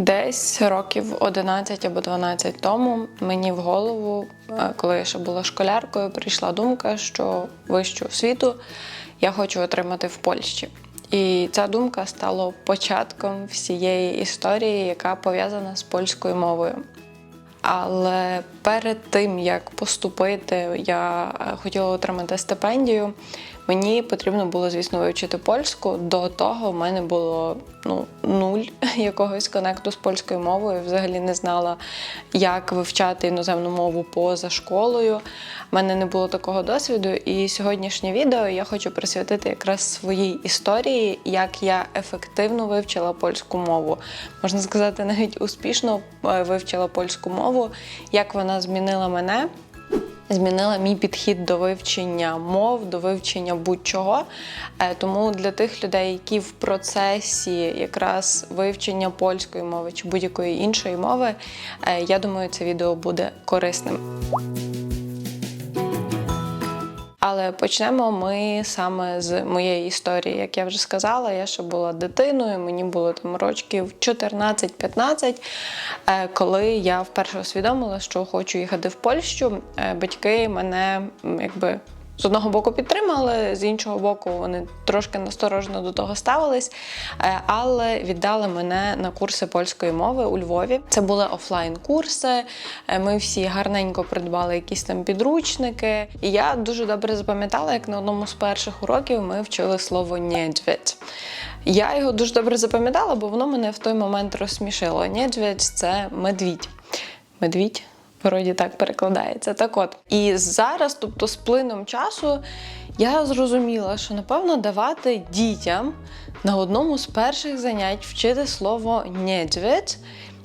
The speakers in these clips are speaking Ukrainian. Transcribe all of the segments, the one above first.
Десь років 11 або 12 тому мені в голову, е, коли я ще була школяркою, прийшла думка, що вищу освіту я хочу отримати в Польщі. І ця думка стала початком всієї історії, яка пов'язана з польською мовою. Але перед тим як поступити, я е, хотіла отримати стипендію. Мені потрібно було, звісно, вивчити польську. До того в мене було ну, нуль якогось конекту з польською мовою. Взагалі не знала, як вивчати іноземну мову поза школою. У мене не було такого досвіду. І сьогоднішнє відео я хочу присвятити якраз своїй історії, як я ефективно вивчила польську мову. Можна сказати, навіть успішно е, вивчила польську мову, як вона змінила мене змінила мій підхід до вивчення мов, до вивчення будь-чого. Е, Тому для тих людей, які в процесі якраз вивчення польської мови чи будь-якої іншої мови, е, я думаю, це відео буде корисним. Але почнемо ми саме з моєї історії. Як я вже сказала, я ще була дитиною, мені було там років 14-15, е, коли я вперше усвідомила, що хочу їхати в Польщу. Е, Батьки мене якби. З одного боку підтримали, з іншого боку, вони трошки насторожено до того ставились, е, але віддали мене на курси польської мови у Львові. Це були офлайн-курси. е, Ми всі гарненько придбали якісь там підручники. І я дуже добре запам'ятала, як на одному з перших уроків ми вчили слово «нєдзвідь». Я його дуже добре запам'ятала, бо воно мене в той момент розсмішило. «Нєдзвідь» – це медвідь. Медвідь. Вроді так перекладається. Так от. І зараз, тобто з плином часу, я зрозуміла, що напевно давати дітям на одному з перших занять вчити слово «нєдзвідь»,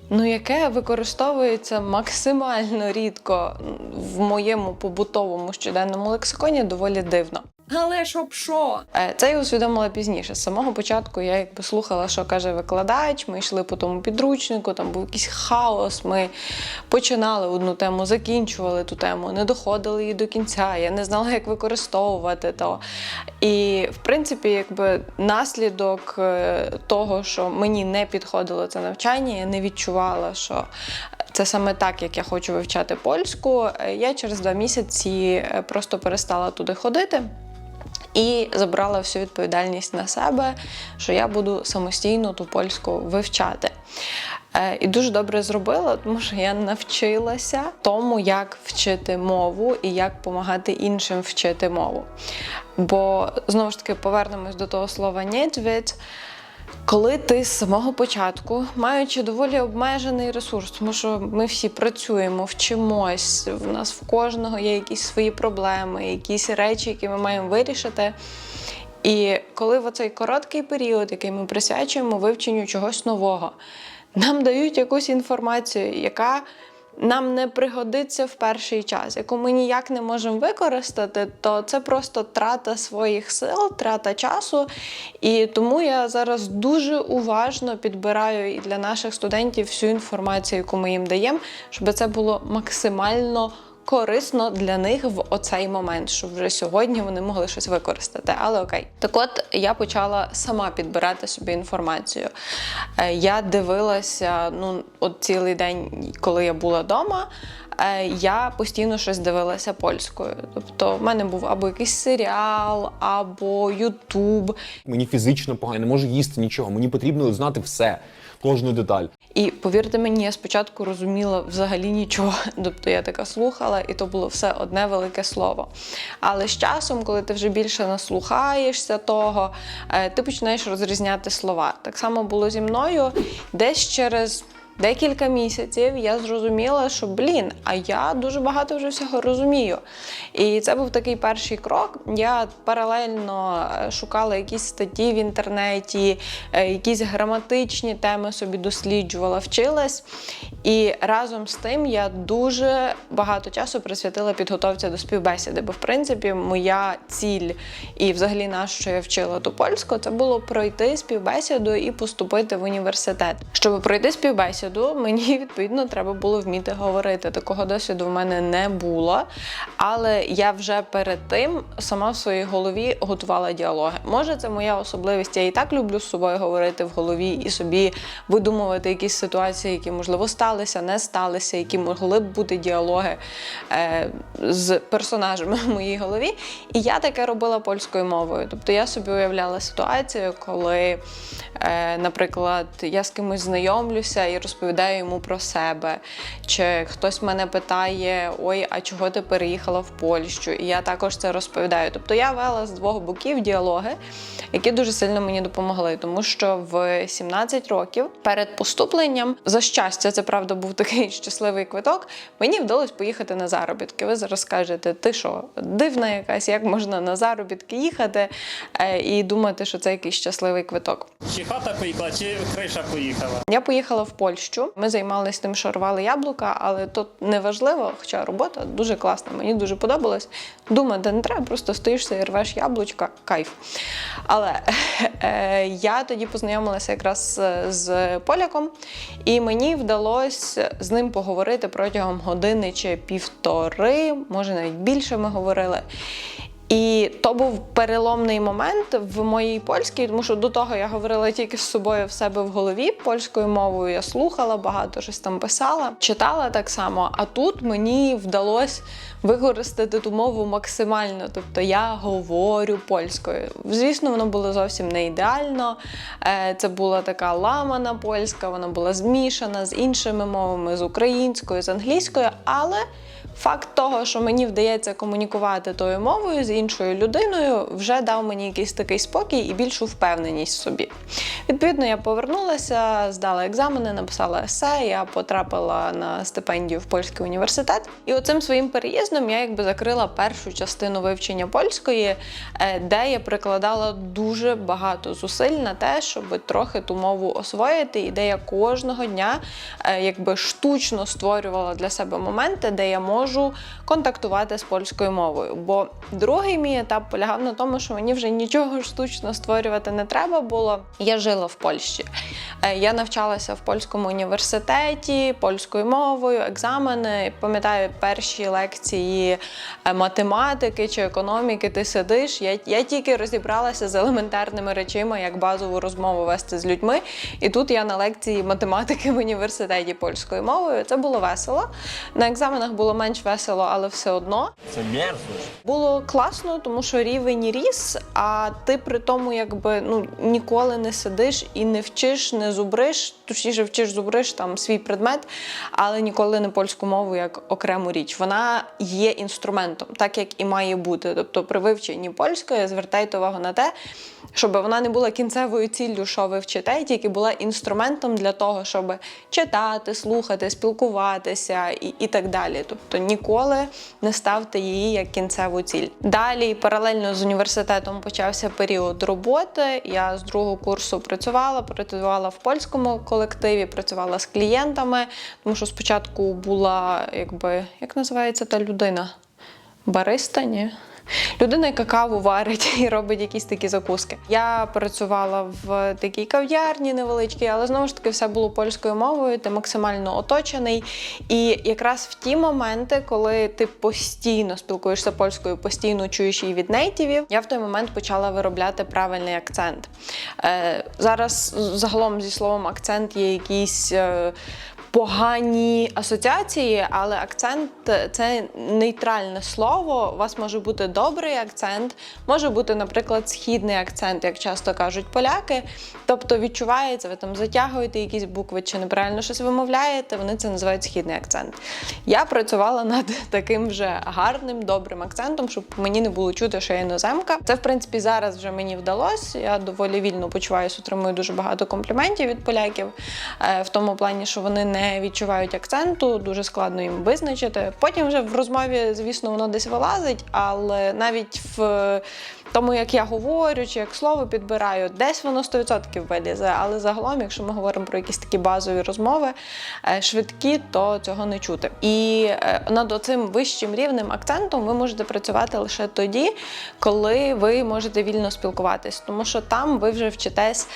ну яке використовується максимально рідко в моєму побутовому щоденному лексиконі, доволі дивно. Але щоб що? Е, Це я усвідомила пізніше. З самого початку я якби слухала, що каже викладач. Ми йшли по тому підручнику, там був якийсь хаос. Ми починали одну тему, закінчували ту тему, не доходили її до кінця. Я не знала, як використовувати то. І в принципі, якби наслідок е, того, що мені не підходило це навчання, я не відчувала, що. Це саме так, як я хочу вивчати польську. Е, Я через два місяці просто перестала туди ходити. І забрала всю відповідальність на себе, що я буду самостійно ту польську вивчати. Е, І дуже добре зробила, тому що я навчилася тому, як вчити мову і як допомагати іншим вчити мову. Бо знову ж таки повернемось до того слова «нєдзвідь», коли ти з самого початку, маючи доволі обмежений ресурс, тому що ми всі працюємо, вчимось, в нас в кожного є якісь свої проблеми, якісь речі, які ми маємо вирішити. І коли в оцей короткий період, який ми присвячуємо вивченню чогось нового, нам дають якусь інформацію, яка нам не пригодиться в перший час, яку ми ніяк не можемо використати, то це просто трата своїх сил, трата часу. І тому я зараз дуже уважно підбираю і для наших студентів всю інформацію, яку ми їм даємо, щоб це було максимально. Корисно для них в оцей момент, щоб вже сьогодні вони могли щось використати. Але окей, так от я почала сама підбирати собі інформацію. Е, Я дивилася ну, от цілий день, коли я була вдома. е, Я постійно щось дивилася польською. Тобто, в мене був або якийсь серіал, або Ютуб. Мені фізично погано, не можу їсти нічого. Мені потрібно знати все, кожну деталь. І повірте мені, я спочатку розуміла взагалі нічого. Тобто я така слухала, і то було все одне велике слово. Але з часом, коли ти вже більше наслухаєшся того, е, ти починаєш розрізняти слова. Так само було зі мною десь через. Декілька місяців я зрозуміла, що блін, а я дуже багато вже всього розумію. І це був такий перший крок. Я паралельно е, шукала якісь статті в інтернеті, е, якісь граматичні теми собі досліджувала, вчилась. І разом з тим я дуже багато часу присвятила підготовці до співбесіди, бо в принципі моя ціль і взагалі на що я вчила ту польську, це було пройти співбесіду і поступити в університет. Щоб пройти співбесіду, досвіду мені відповідно треба було вміти говорити. Такого досвіду в мене не було. Але я вже перед тим сама в своїй голові готувала діалоги. Може, це моя особливість. Я і так люблю з собою говорити в голові і собі видумувати якісь ситуації, які можливо сталися, не сталися, які могли б бути діалоги е, з персонажами в моїй голові. І я таке робила польською мовою. Тобто я собі уявляла ситуацію, коли, е, наприклад, я з кимось знайомлюся і розповідаю йому про себе, чи хтось мене питає: Ой, а чого ти переїхала в Польщу? І я також це розповідаю. Тобто я вела з двох боків діалоги, які дуже сильно мені допомогли, тому що в 17 років перед поступленням, за щастя, це правда був такий щасливий квиток. Мені вдалося поїхати на заробітки. Ви зараз скажете, ти що, дивна якась, як можна на заробітки їхати е, і думати, що це якийсь щасливий квиток. Чи хата поїхала, чи криша поїхала? Я поїхала в Польщу. Ми займалися тим, що рвали яблука, але тут не важливо, хоча робота дуже класна, мені дуже подобалось. Думати не треба, просто стоїшся і рвеш яблучка, кайф. Але е, я тоді познайомилася якраз з поляком, і мені вдалося з ним поговорити протягом години чи півтори, може навіть більше ми говорили. І то був переломний момент в моїй польській, тому що до того я говорила тільки з собою в себе в голові польською мовою. Я слухала багато, щось там писала, читала так само. А тут мені вдалося використати ту мову максимально. Тобто я говорю польською. Звісно, воно було зовсім не ідеально. Е, Це була така ламана польська, вона була змішана з іншими мовами, з українською, з англійською, але. Факт того, що мені вдається комунікувати тою мовою з іншою людиною, вже дав мені якийсь такий спокій і більшу впевненість в собі. Відповідно, я повернулася, здала екзамени, написала есе, я потрапила на стипендію в польський університет. І оцим своїм переїздом я якби закрила першу частину вивчення польської, е, де я прикладала дуже багато зусиль на те, щоб трохи ту мову освоїти, і де я кожного дня е, якби штучно створювала для себе моменти, де я можу контактувати з польською мовою. Бо другий мій етап полягав на тому, що мені вже нічого штучно створювати не треба було. Я жила в Польщі. Е, Я навчалася в польському університеті польською мовою, екзамени. Пам'ятаю перші лекції е, математики чи економіки. Ти сидиш. Я, я тільки розібралася з елементарними речами, як базову розмову вести з людьми. І тут я на лекції математики в університеті польською мовою. Це було весело. На екзаменах було менш весело, але все одно. Це мерзость. Було класно, тому що рівень ріс, а ти при тому якби ну ніколи не сидиш і не вчиш, не зубриш, точніше вчиш, зубриш там свій предмет, але ніколи не польську мову як окрему річ. Вона є інструментом, так як і має бути. Тобто при вивченні польської звертайте увагу на те, щоб вона не була кінцевою ціллю, що ви вчите, тільки була інструментом для того, щоб читати, слухати, спілкуватися і, і так далі. Тобто ніколи не ставте її як кінцеву ціль. Далі паралельно з університетом почався період роботи. Я з другого курсу працювала, працювала в польському колективі, працювала з клієнтами, тому що спочатку була якби як називається та людина? Бариста, ні? Людина, яка каву варить і робить якісь такі закуски. Я працювала в такій кав'ярні невеличкій, але знову ж таки все було польською мовою, ти максимально оточений. І якраз в ті моменти, коли ти постійно спілкуєшся польською, постійно чуєш її від нейтівів, я в той момент почала виробляти правильний акцент. Е, зараз загалом зі словом акцент є якісь. Погані асоціації, але акцент це нейтральне слово. У вас може бути добрий акцент, може бути, наприклад, східний акцент, як часто кажуть поляки. Тобто відчувається, ви там затягуєте якісь букви чи неправильно щось вимовляєте, вони це називають східний акцент. Я працювала над таким вже гарним, добрим акцентом, щоб мені не було чути, що я іноземка. Це, в принципі, зараз вже мені вдалося. Я доволі вільно почуваюся, отримую дуже багато компліментів від поляків, е, в тому плані, що вони не відчувають акценту, дуже складно їм визначити. Потім вже в розмові, звісно, воно десь вилазить, але навіть в тому, як я говорю, чи як слово підбираю, десь воно 100% вилізе. Але загалом, якщо ми говоримо про якісь такі базові розмови, е, швидкі, то цього не чути. І е, над цим вищим рівнем акцентом ви можете працювати лише тоді, коли ви можете вільно спілкуватись, тому що там ви вже вчитесь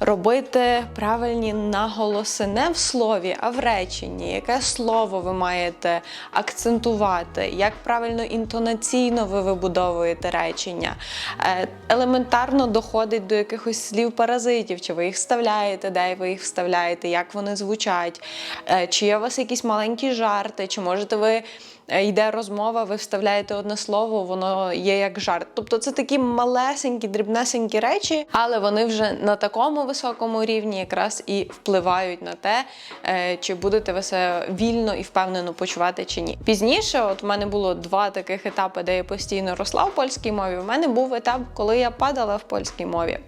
робити правильні наголоси не в слові, а в реченні. Яке слово ви маєте акцентувати, як правильно інтонаційно ви вибудовуєте речення. Е, Елементарно доходить до якихось слів паразитів, чи ви їх вставляєте, де ви їх вставляєте, як вони звучать, Е, чи є у вас якісь маленькі жарти, чи можете ви. Е, Йде розмова, ви вставляєте одне слово, воно є як жарт. Тобто це такі малесенькі, дрібнесенькі речі, але вони вже на такому високому рівні якраз і впливають на те, е, чи будете ви себе вільно і впевнено почувати чи ні. Пізніше, от в мене було два таких етапи, де я постійно росла в польській мові. У мене був етап, коли я падала в польській мові.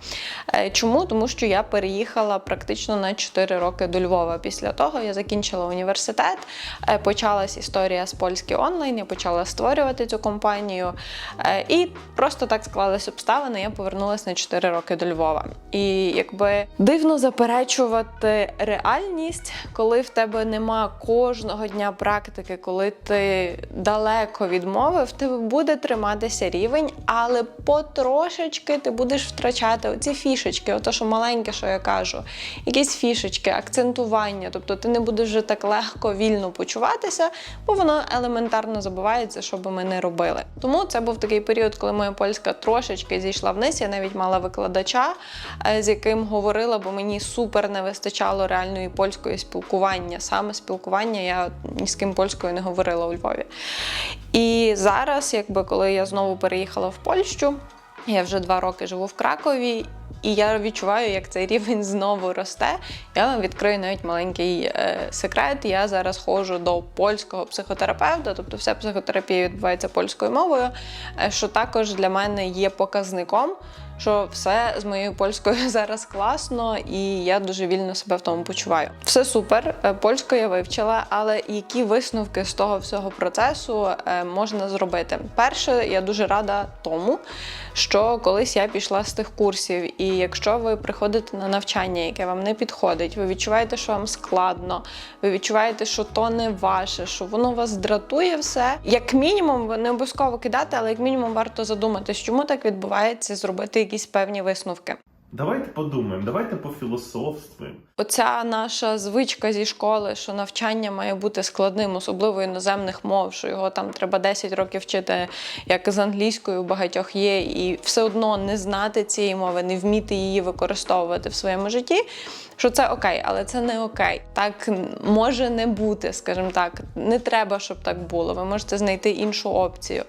Е, Чому? Тому що я переїхала практично на 4 роки до Львова. Після того я закінчила університет, почалась історія з польський онлайн. Я почала створювати цю компанію. Е, І просто так склались обставини. Я повернулася на 4 роки до Львова. І якби дивно заперечувати реальність, коли в тебе нема кожного дня практики, коли ти далеко від мови, в тебе буде триматися рівень, але потрошечки ти будеш втрачати оці фішечки, ото що маленьке, що я кажу, якісь фішечки, акцентування. Тобто ти не будеш вже так легко вільно почуватися, бо воно елементарно забувається, що би ми не робили. Тому це був такий період, коли моя польська трошечки зійшла вниз. Я навіть мала викладача, е, з яким говорила, бо мені супер не вистачало реальної польської спілкування. Саме спілкування я ні з ким польською не говорила у Львові. І зараз, якби коли я знову переїхала в Польщу, я вже два роки живу в Кракові. І я відчуваю, як цей рівень знову росте. Я вам відкрию навіть маленький е, секрет. Я зараз ходжу до польського психотерапевта, тобто вся психотерапія відбувається польською мовою, е, що також для мене є показником, що все з моєю польською зараз класно, і я дуже вільно себе в тому почуваю. Все супер, е, польську я вивчила, але які висновки з того всього процесу е, можна зробити? Перше, я дуже рада тому, що колись я пішла з тих курсів, і якщо ви приходите на навчання, яке вам не підходить, ви відчуваєте, що вам складно, ви відчуваєте, що то не ваше, що воно вас дратує все. Як мінімум, ви не обов'язково кидати, але як мінімум варто задуматись, чому так відбувається, зробити якісь певні висновки. Давайте подумаємо, давайте пофілософствуємо. Оця наша звичка зі школи, що навчання має бути складним, особливо іноземних мов, що його там треба 10 років вчити, як з англійською багатьох є, і все одно не знати цієї мови, не вміти її використовувати в своєму житті. Що це окей, але це не окей. Так може не бути, скажімо так. Не треба, щоб так було. Ви можете знайти іншу опцію.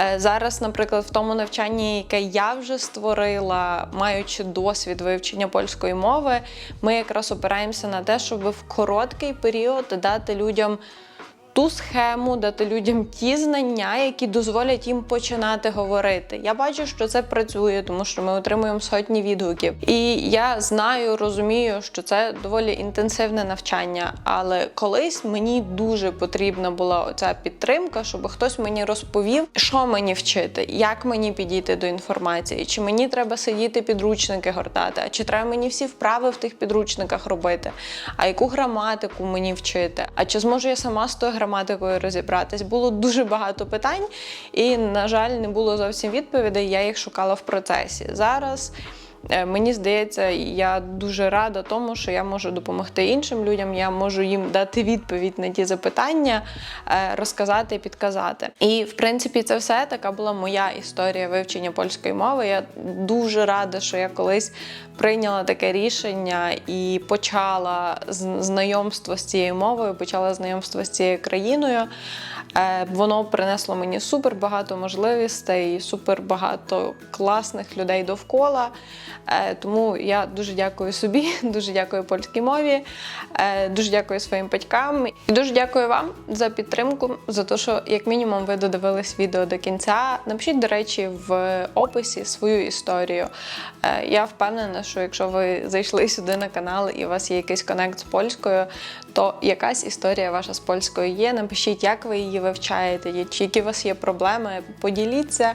Е, Зараз, наприклад, в тому навчанні, яке я вже створила, маючи досвід вивчення польської мови, ми якраз опираємося на те, щоб в короткий період дати людям. Ту схему дати людям ті знання, які дозволять їм починати говорити. Я бачу, що це працює, тому що ми отримуємо сотні відгуків. І я знаю, розумію, що це доволі інтенсивне навчання. Але колись мені дуже потрібна була оця підтримка, щоб хтось мені розповів, що мені вчити, як мені підійти до інформації, чи мені треба сидіти підручники гортати, а чи треба мені всі вправи в тих підручниках робити, а яку граматику мені вчити, а чи зможу я сама з тою граматикою розібратись? Було дуже багато питань, і, на жаль, не було зовсім відповідей. Я їх шукала в процесі. Зараз. Е, Мені здається, я дуже рада тому, що я можу допомогти іншим людям, я можу їм дати відповідь на ті запитання, е, розказати і підказати. І в принципі, це все така була моя історія вивчення польської мови. Я дуже рада, що я колись прийняла таке рішення і почала знайомство з цією мовою, почала знайомство з цією країною. Е, Воно принесло мені супер багато можливостей, супер багато класних людей довкола. Е, Тому я дуже дякую собі, дуже дякую польській мові, е, дуже дякую своїм батькам і дуже дякую вам за підтримку, за те, що як мінімум ви додивились відео до кінця. Напишіть, до речі, в описі свою історію. Е, Я впевнена, що якщо ви зайшли сюди на канал і у вас є якийсь конект з польською, то якась історія ваша з польською є. Напишіть, як ви її вивчаєте, чи які у вас є проблеми. Поділіться.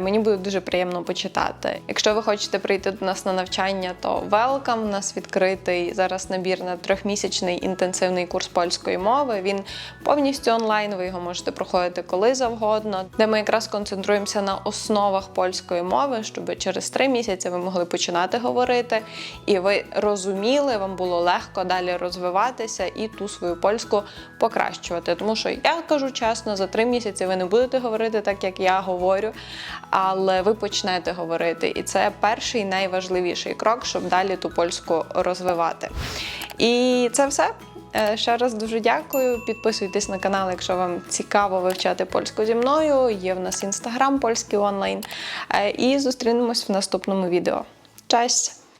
Мені буде дуже приємно почитати. Якщо ви хочете прийти до нас на навчання, то welcome. У нас відкритий зараз набір на трьохмісячний інтенсивний курс польської мови. Він повністю онлайн. Ви його можете проходити коли завгодно, де ми якраз концентруємося на основах польської мови, щоб через три місяці ви могли починати говорити, і ви розуміли, вам було легко далі розвиватися і ту свою польську покращувати. Тому що я кажу чесно, за три місяці ви не будете говорити так, як я говорю, але ви почнете говорити. І це перший найважливіший крок, щоб далі ту польську розвивати. І це все. Е, Ще раз дуже дякую. Підписуйтесь на канал, якщо вам цікаво вивчати польську зі мною. Є в нас інстаграм польський онлайн. Е, І зустрінемось в наступному відео. Честь!